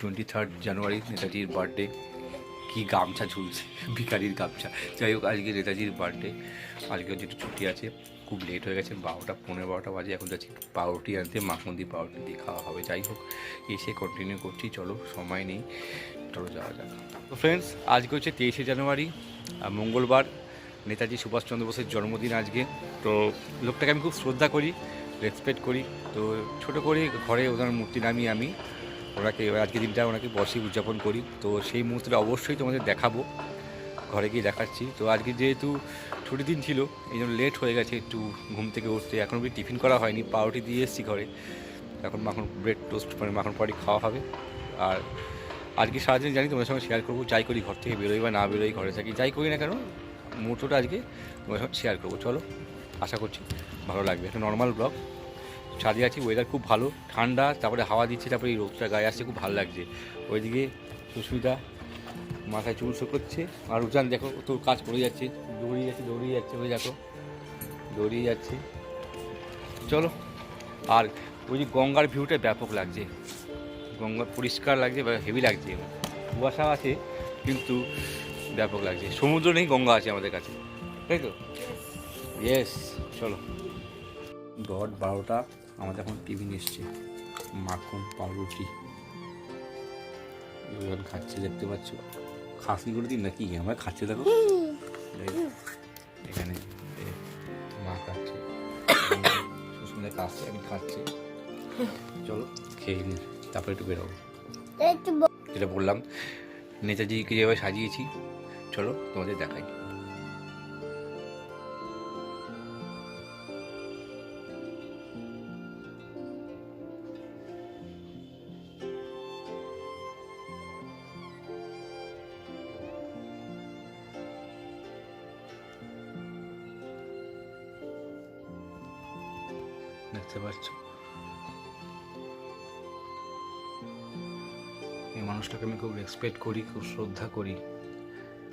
Twenty third January নেতাজির birthday কি গামছা ঝুলছে ভিকারির গামছা। যাই হোক, আজকে নেতাজির বার্থডে আজকে হচ্ছে ছুটি আছে, খুব লেট হয়ে গেছে, বারোটা পনেরো বারোটা বাজে, এখন যাচ্ছি পাউরুটি আনতে মাখন দিয়ে পাউরুটি দিয়ে খাওয়া হবে। যাই হোক, এসে কন্টিনিউ করছি, চলো, সময় নেই, চলো যাওয়া যাক। তো ফ্রেন্ডস আজকে হচ্ছে তেইশে জানুয়ারি মঙ্গলবার নেতাজি সুভাষচন্দ্র বোসের জন্মদিন আজকে। তো লোকটাকে আমি খুব শ্রদ্ধা করি রেসপেক্ট করি। তো ছোট করে ঘরে ওনার মূর্তি নামিয়ে আমি ওনাকে আজকের দিনটা ওনাকে বসে উদযাপন করি। তো সেই মুহূর্তটা অবশ্যই তোমাদের দেখাবো। ঘরে গিয়ে দেখাচ্ছি। তো আজকে যেহেতু ছুটির দিন ছিল, এই জন্য লেট হয়ে গেছে একটু ঘুম থেকে উঠতে। এখন অবধি টিফিন করা হয়নি, পাউরুটি দিয়ে এসেছি ঘরে। এখন মাখন ব্রেড টোস্ট মানে মাখন পাউরুটি খাওয়া হবে। আর আজকে সারাদিন জানি তোমাদের সঙ্গে শেয়ার করব, যাই করি ঘর থেকে বেরোই বা না বেরোই, ঘরে থাকি, যাই করি না কেন, মুহূর্তটা আজকে তোমাদের সঙ্গে শেয়ার করব। চলো, আশা করছি ভালো লাগবে। একটা নর্মাল ব্লগ ছাদে আছি ওয়েদার খুব ভালো ঠান্ডা তারপরে হাওয়া দিচ্ছে তারপরে এই রোদটা গায়ে আসছে খুব ভালো লাগছে। ওইদিকে সুস্মিতা মাথায় চুল করছে আর উজান দেখো তোর কাজ করে যাচ্ছে দৌড়িয়ে যাচ্ছে দৌড়িয়ে যাচ্ছে ওই দেখো দৌড়িয়ে যাচ্ছে। চলো আর ওই যে গঙ্গার ভিউটা ব্যাপক লাগছে। গঙ্গা পরিষ্কার লাগছে বা হেভি লাগছে। কুয়াশা আছে কিন্তু ব্যাপক লাগছে। সমুদ্র নেই গঙ্গা আছে আমাদের কাছে। তাই তো? ইয়েস চলো। গড বারোটা। আমাদের এখন টিফিন এসছে। মাখন পাউরুটি। এবার খাচ্ছে দেখতে পাচ্ছ? খাসি করে দিন নাকি? আমরা খাচ্ছে দেখো। এখানে মা খাচ্ছে। সুস্মিতা খাচ্ছে আমি খাচ্ছি। চলো খেয়ে নিই তারপরে একটু বেরোবো। যেটা বললাম নেতাজিকে যেভাবে সাজিয়েছি চলো তোমাদের দেখাই। দেখতে পাচ্ছ? এই মানুষটাকে আমি খুব রেসপেক্ট করি, খুব শ্রদ্ধা করি।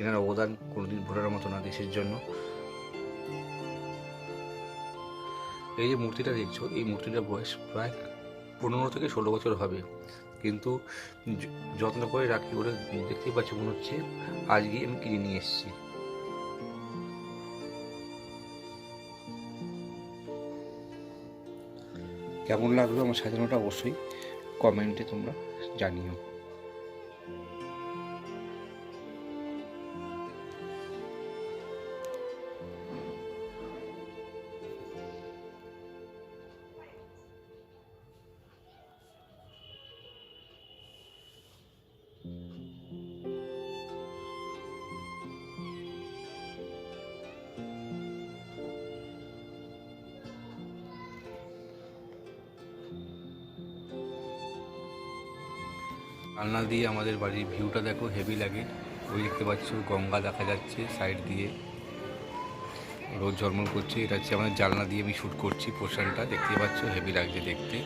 এনার অবদান কোনোদিন ভোলার মতো না দেশের জন্য। এই যে মূর্তিটা দেখছ, এই মূর্তিটার বয়স প্রায় পনেরো থেকে ষোলো বছর হবে। কিন্তু যত্ন করে রাখি ওটা দেখতেই পাচ্ছি মনে হচ্ছে আজকে আমি কিনে নিয়ে এসেছি। কেমন লাগল? আমার সাজানোটা অবশ্যই কমেন্টে তোমরা জানিও। জানলা দিয়ে আমাদের বাড়ির ভিউটা দেখো হেভি লাগে। ওই দেখতে পাচ্ছ গঙ্গা দেখা যাচ্ছে সাইড দিয়ে। রোদ ঝলমল করছে এটা হচ্ছে আমাদের জানলা দিয়ে আমি শ্যুট করছি পোর্শনটা দেখতে পাচ্ছ হেভি লাগছে দেখতে।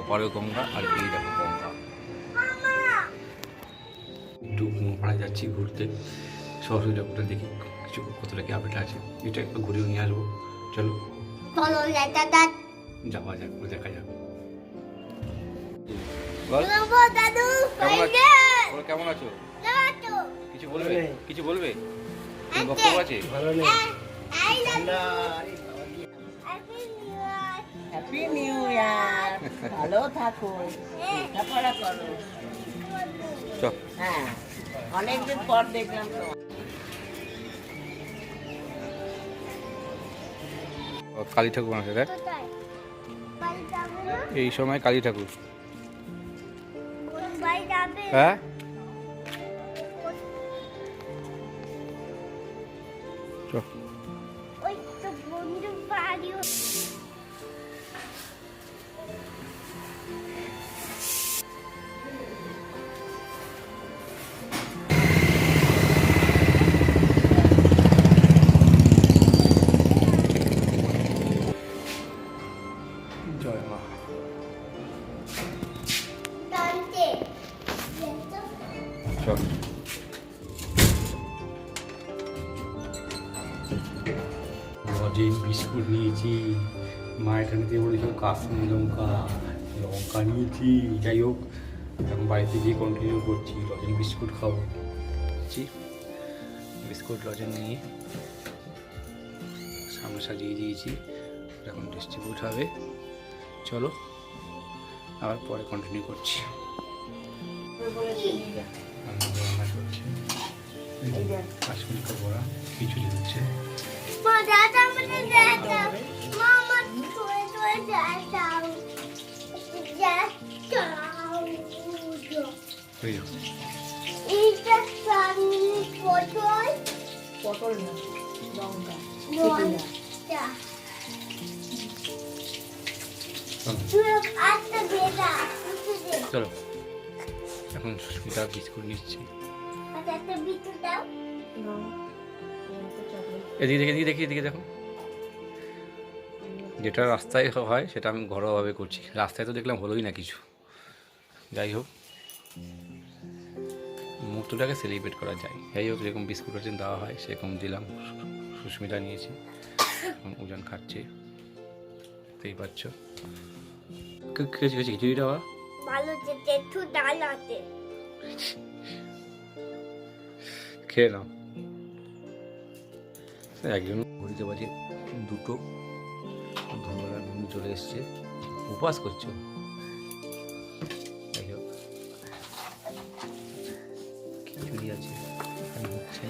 ওপারেও গঙ্গা আর এই দেখো গঙ্গা। একটু পাড়ায় যাচ্ছি ঘুরতে। সরস্বতী ঠাকুরটা দেখি কিছু কতটা কি আপডেট আছে। এটা একটু ঘুরেও নিয়ে আসব। চলো। যাওয়া যাক দেখা যাক। দাদু কেমন আছো? কেমন আছো? কিছু বলবে? কিছু বলবে? বক্তব্য আছে? হ্যাপি নিউ ইয়ার ভালো থাকো। লেখাপড়া করো। হ্যাঁ অনেকদিন পর দেখলাম তো। কালী ঠাকুর আছে দেখ। এই সময় কালী ঠাকুর। কোন বাড়ি যাবে হ্যাঁ চল ওই তো বন্ধু বাড়ি জয় মা টানতে চল লজেন বিস্কুট নিয়েছি মা এখানে দিয়ে বলেছিল কাশ্মীর লঙ্কা লঙ্কা নিয়েছি যাই হোক এখন বাড়িতে গিয়ে কন্টিনিউ করছি লজেন বিস্কুট খাব। বিস্কুট লজেন নিয়ে সামনে সাজিয়ে দিয়েছি এখন ডিস্ট্রিবিউট হবে। চলো আবার পরে কন্টিনিউ করছি। রান্না চলছে কাশ্মীর বড়া খিচুড়ি হচ্ছে পটল না লঙ্কা চলো। এখন সুস্মিতা বিস্কুট নিচ্ছি আচ্ছা এদিকে দেখে এদিকে দেখি এদিকে দেখো যেটা রাস্তায় হয় সেটা আমি ঘরোয়াভাবে করছি রাস্তায় তো দেখলাম হলোই না কিছু যাই হোক মুহূর্তটাকে সেলিব্রেট করা যায় যাই হোক যেরকম বিস্কুট টিস্কুট দেওয়া হয় সেরকম দিলাম সুস্মিতা নিয়েছি ওজন খাচ্ছে দেখতেই পাচ্ছ কিছু কিছু খিচুড়ি দেওয়া ভালো যে তেতু ডাল আছে। খেয়ে নাও। একজন ঘড়িতে বাজে দুটো। চলে এসছে। উপবাস করছ? খিচুড়ি আছে হচ্ছে।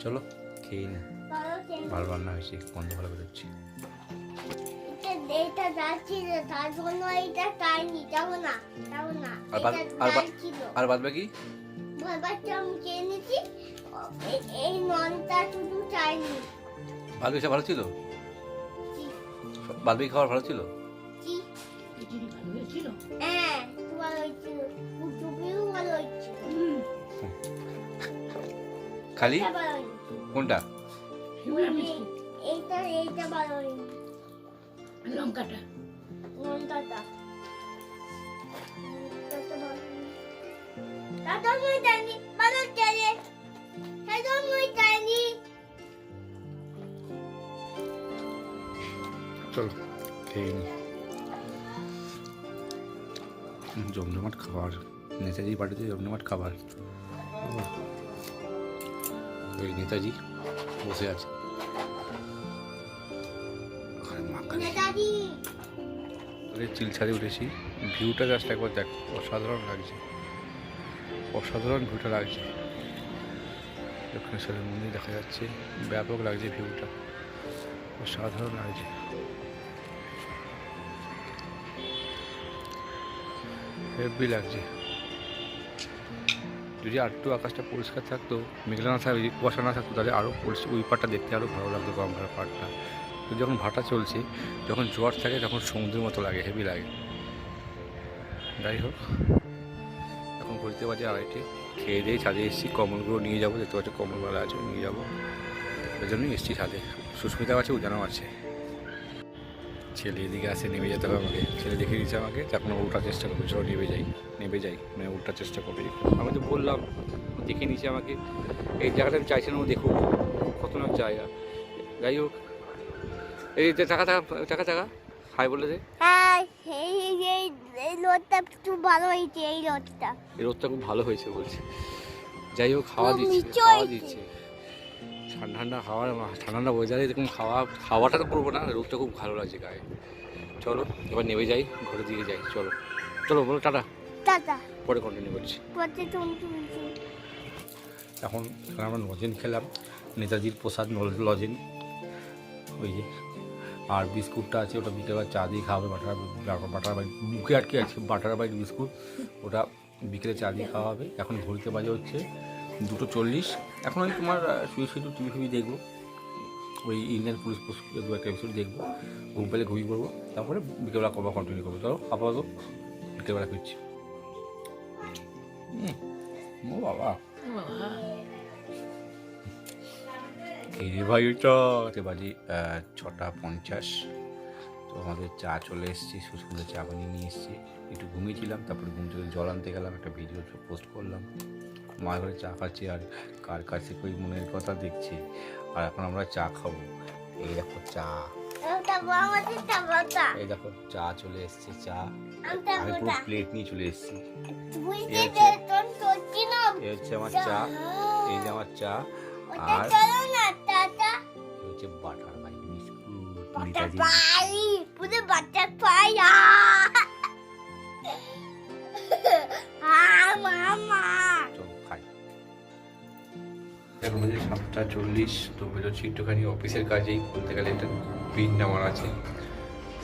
চলো খেয়ে নি। ভালো রান্না হয়েছে গন্ধ ভালো বেরোচ্ছে আর বাদ- বাকি? বাদ সব ভালো ছিল? বাদ বাকি খাবার ভালো ছিল? হ্যাঁ খালি? কোনটা? এইটা এইটা ভালো হয়নি। লঙ্কাটা। ননটাটা ননটাটা ভালো হয়নি। দাদা মই জানি ভালো চলে দাদা মই জানি। চলো খেয়ে নি। জমজমাট খাবার নেতাজি বাড়িতে জমজমাট খাবার। ওই নেতাজি বসে আছে চিল ছাদে উঠেছি ভিউটা জাস্ট একবার দেখ অসাধারণ লাগছে অসাধারণ ভিউটা লাগছে দক্ষিণেশ্বরের মন্দির দেখা যাচ্ছে ব্যাপক লাগছে ভিউটা অসাধারণ লাগছে হেভি লাগছে যদি আর একটু আকাশটা পরিষ্কার থাকতো, মেঘলা না থাকতো কুয়াশা না থাকতো, তাহলে আরও পরিষ্কার, ওই পাটটা দেখতে আরও ভালো লাগতো, গঙ্গার পাটটা তো যখন ভাটা চলছে, যখন জোয়ার থাকে, তখন সমুদ্রের মতো লাগে হেভি লাগে। যাই হোক, এখন ঘুরতে বাজে আড়াইটে। খেয়ে দিয়ে ছাদে এসেছি, কমলগুলো নিয়ে যাব, দেখতে পাচ্ছি কমলবেলা আছে, নিয়ে যাব। ওই জন্যই এসেছি ছাদে। সুস্মিতা আছে উজানাও আছে। ছেলে এদিকে আসে নেমে যেতে হবে আমাকে। ছেলে দেখে দিয়েছে আমাকে তো এখন উল্টার চেষ্টা করবে চলো নেমে যাই নেমে যাই মানে উল্টার চেষ্টা করবে। আমি তো বললাম দেখে নিয়েছে আমাকে। এই জায়গাটা আমি চাইছিলাম দেখুক খতরনাক জায়গা যাই হোক এই যে টাকা টাকা টাকা টাকা। হাই বলে দে। এই এই- এই এই লোটটা একটু ভালো হয়েছে এই লোটটা এই রোদটা খুব ভালো হয়েছে বলছে। যাই হোক খুব দিচ্ছে হয়েছে। দিচ্ছে। ঠান্ডা ঠান্ডা হাওয়া ঠান্ডা ঠান্ডা ওয়েদারে এরকম খাওয়া খাওয়াটা তো করব না রোদটা খুব ভালো লাগছে গায়ে। চলো এবার নেমে যাই ঘরের দিকে যাই চলো। চলো বলো টাটা। টাটা। পরে কন্টিনিউ করছি। এখন আমরা লজেন খেলাম নেতাজির প্রসাদ লজেন ওই যে আর বিস্কুটটা আছে ওটা বিকেলবেলা চা দিয়ে খাওয়াবে বাটার বাটার বাইট মুখে আটকে আছে বাটার বাইট বিস্কুট। ওটা বিকেলে চা দিয়ে খাওয়া হবে। এখন ঘড়িতে বাজে হচ্ছে দুটো চল্লিশ। এখন আমি তোমার শুয়ে শুয়ে একটু টিভি ফিভি দেখব। ওই ইন্ডিয়ান পুলিশ দু একটা এপিসোড দেখব। ঘুম পেলে ঘুমিয়ে পড়ব। তারপরে বিকেলবেলা কবা কন্টিনিউ করব। চলো আপাতত বিকেলবেলা ফিরছি। ও বাবা। এই ভাই ওটা বাজে ছটা পঞ্চাশ। তো আমাদের চা চলে এসেছি, সুস্মিতা চা বানিয়ে নিয়ে এসেছি। একটু ঘুমিয়েছিলাম, তারপরে ঘুম থেকে জল আনতে গেলাম, একটা ভিডিও পোস্ট করলাম। মা ঘরে চা খাচ্ছি আর কার কাছে কই মনের কথা দেখছি। আর এখন আমরা চা খাব। এই দেখো চা। এই দেখো চা চলে এসেছে চা। আমি পুরো প্লেট নিয়ে চলে এসেছি। এই হচ্ছে- আমার চা। এই যে আমার চা। আর হচ্ছে বাটার ভাই biscuit butter pie butter pie এখন বাজে সাতটা চল্লিশ তো বেরোচ্ছি একটুখানি অফিসের কাজেই। বলতে গেলে একটা পিন নেওয়ার আছে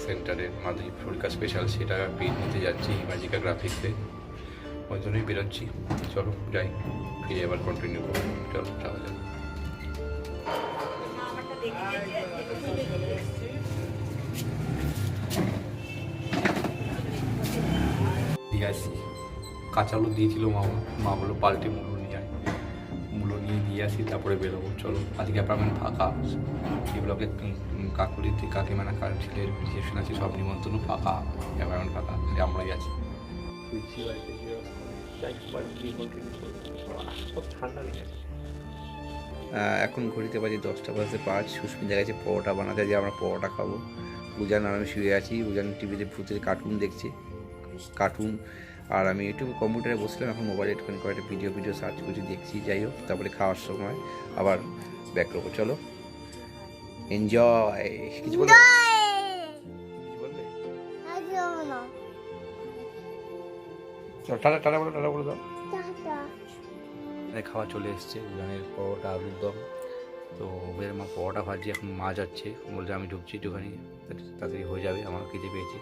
সেন্টারের মাধ্যমিক পরীক্ষা স্পেশাল সেটা পিন নিতে যাচ্ছি ম্যাজিকা গ্রাফিক্সে ওই জন্যই বেরোচ্ছি। চলো যাই ফিরে আবার কন্টিনিউ করব। চলো তাহলে যাক। দিয়ে আসি কাঁচা আলু দিয়েছিল মা মা বলল পাল্টে মূলো দিয়ে আসি, তারপরে বেরোবো। চলো, আজকে অ্যাপার্টমেন্ট ফাঁকা। এই ব্লকে কাকুলিতে কাকিমানা কার ছেলের রিসেপশন আছে, সব নিমন্ত্রণ ফাঁকা। অ্যাপার্টমেন্ট ফাঁকা খালি আমরাই আছি। এখন ঘড়িতে বাজে দশটা, বাজতে পাঁচ। সুস্মিতা গেছে পরোটা বানাতে, যে আমরা পরোটা খাব। উজান আর আমি শুয়ে আছি। উজান টিভিতে ভূতের কার্টুন দেখছে। কার্টুন আর আমি একটু কম্পিউটারে বসলাম এখন মোবাইলে একটুখানি কয়েকটা ভিডিও ভিডিও সার্চ করছি, দেখছি, যাই হোক, তারপরে খাওয়ার সময় আবার ব্যাক করব। চলো। এনজয় কিছু টাটা বলো খাওয়া চলে এসছে উজানের পরোটা, আলুর দম। তো ওদের মা পরোটা ভাজি, এখন মা যাচ্ছে। বলছে আমি ঢুকছি একটুখানি, তাড়াতাড়ি হয়ে যাবে আমার খেতে পেয়েছে।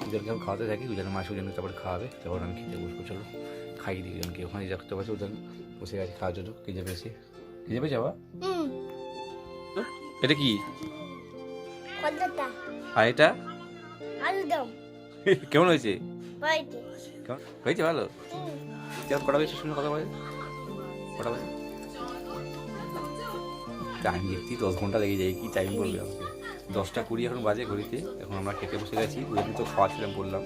উজানকে আমি খাওয়াতে থাকি উজানের মা উজানকে তারপরে খাওয়াবে তারপর আমি খেতে বসবো চলো। খাইয়ে দিই উজানকে ওখানে রাখতে পারছি উজান বসে গেছে খাওয়ার জন্য খিদে পেয়েছে খিদে পেয়েছে আবার হুম। এটা কি? আর এটা? কেমন হয়েছে? হয়েছে। ভালো? কটা বাজে? শুনে কথা বলে। কটা বাজে? টাইম দেখতেই দশ ঘণ্টা লেগে যায় কি টাইম বলবে আমাকে? দশটা কুড়ি এখন বাজে ঘড়িতে, এখন আমরা খেতে বসে গেছি, ওদের তো খাওয়াচ্ছিলাম বললাম।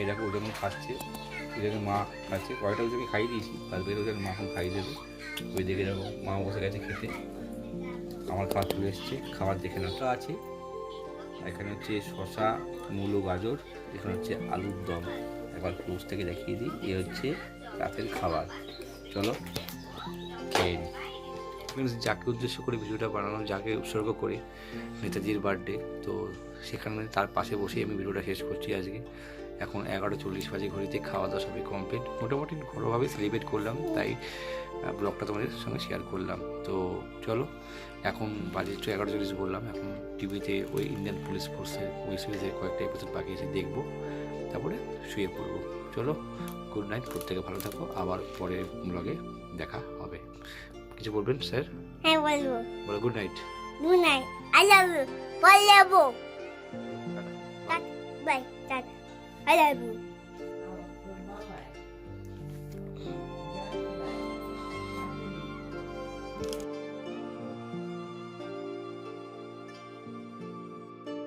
এটাকে দেখো, ওদের খাচ্ছে, ওদের মা খাচ্ছে কয়টা ওদেরকে খাইয়ে দিয়েছি, তারপরে ওদের মা এখন খাইয়ে দেবে। ওই দিকে যাব মা বসে গেছে খেতে। আমার খাওয়া চলে এসছে, খাবার দেখে নাটা আছে। এখানে হচ্ছে শশা মূলো, গাজর, এখানে হচ্ছে আলুর দম। একবার ক্লোজ থেকে দেখিয়ে দিই, এ হচ্ছে রাতের খাবার। চলো, খেয়ে নিই Friends, যাকে উদ্দেশ্য করে ভিডিওটা বানানো যাকে উৎসর্গ করে নেতাজির বার্থডে তো সেখানে তার পাশে বসে আমি ভিডিওটা শেষ করছি আজকে। এখন এগারো চল্লিশ বাজে ঘড়িতে খাওয়া দাওয়া সবই কমপ্লিট মোটামুটি ঘরোভাবে সেলিব্রেট করলাম তাই ব্লগটা তোমাদের সঙ্গে শেয়ার করলাম। তো চলো এখন বাজে একটু এগারো চল্লিশ বললাম। এখন টিভিতে ওই ইন্ডিয়ান পুলিশ ফোর্সের ওই সিরিজের কয়েকটা এপিসোড বাকি আছে দেখব। তারপরে শুয়ে পড়ব। চলো গুড নাইট প্রত্যেকে ভালো থাকো। আবার পরের ব্লগে দেখা হবে। কিছু বলবেন স্যার? হ্যাঁ বলব। বলো good night good night I love you বলব bye tata I love you